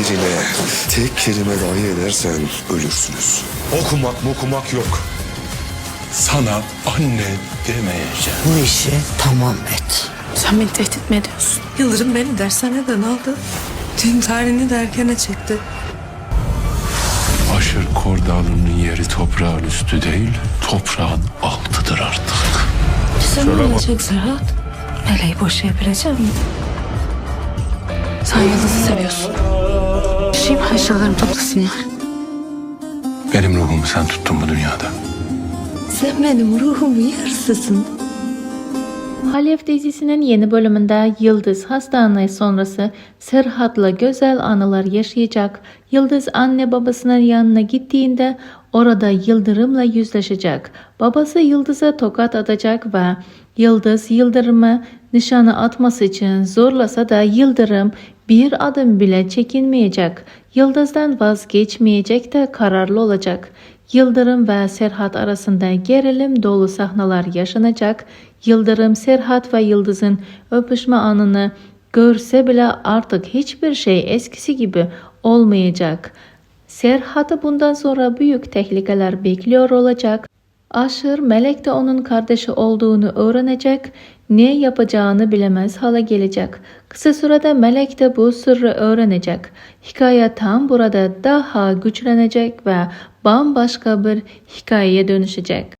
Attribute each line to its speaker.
Speaker 1: birine tek kelime dahi edersen ölürsünüz.
Speaker 2: Okumak mokumak yok. Sana anne demeyeceğim.
Speaker 3: Bu işi tamam et.
Speaker 4: Sen beni tehdit mi ediyorsun?
Speaker 5: Yıldırım beni dershaneden aldı. Düğün tarihini de erkene çekti.
Speaker 2: Aşır Kordağlı'nın yeri toprağın üstü değil, toprağın altıdır artık.
Speaker 4: Sen ne olacak Serhat? Meleği boşayabilecek mi? Sen Yıldız'ı seviyorsun. Şeyim eşyalarım toplasınlar.
Speaker 2: Benim ruhumu sen tuttun bu dünyada.
Speaker 5: Sen benim ruhumun yarısısın.
Speaker 6: Halef dizisinin yeni bölümünde Yıldız hastane sonrası Serhat'la güzel anılar yaşayacak. Yıldız anne babasının yanına gittiğinde orada Yıldırım'la yüzleşecek. Babası Yıldız'a tokat atacak ve Yıldız Yıldırım'ı nişanı atması için zorlasa da Yıldırım bir adım bile çekinmeyecek. Yıldız'dan vazgeçmeyecek de kararlı olacak. Yıldırım ve Serhat arasında gerilim dolu sahneler yaşanacak. Yıldırım, Serhat ve Yıldız'ın öpüşme anını görse bile artık hiçbir şey eskisi gibi olmayacak. Serhat'ı bundan sonra büyük tehlikeler bekliyor olacak. Aşır Melek de onun kardeşi olduğunu öğrenecek, ne yapacağını bilemez hale gelecek. Kısa sürede Melek de bu sırrı öğrenecek. Hikaye tam burada daha güçlenecek ve bambaşka bir hikayeye dönüşecek.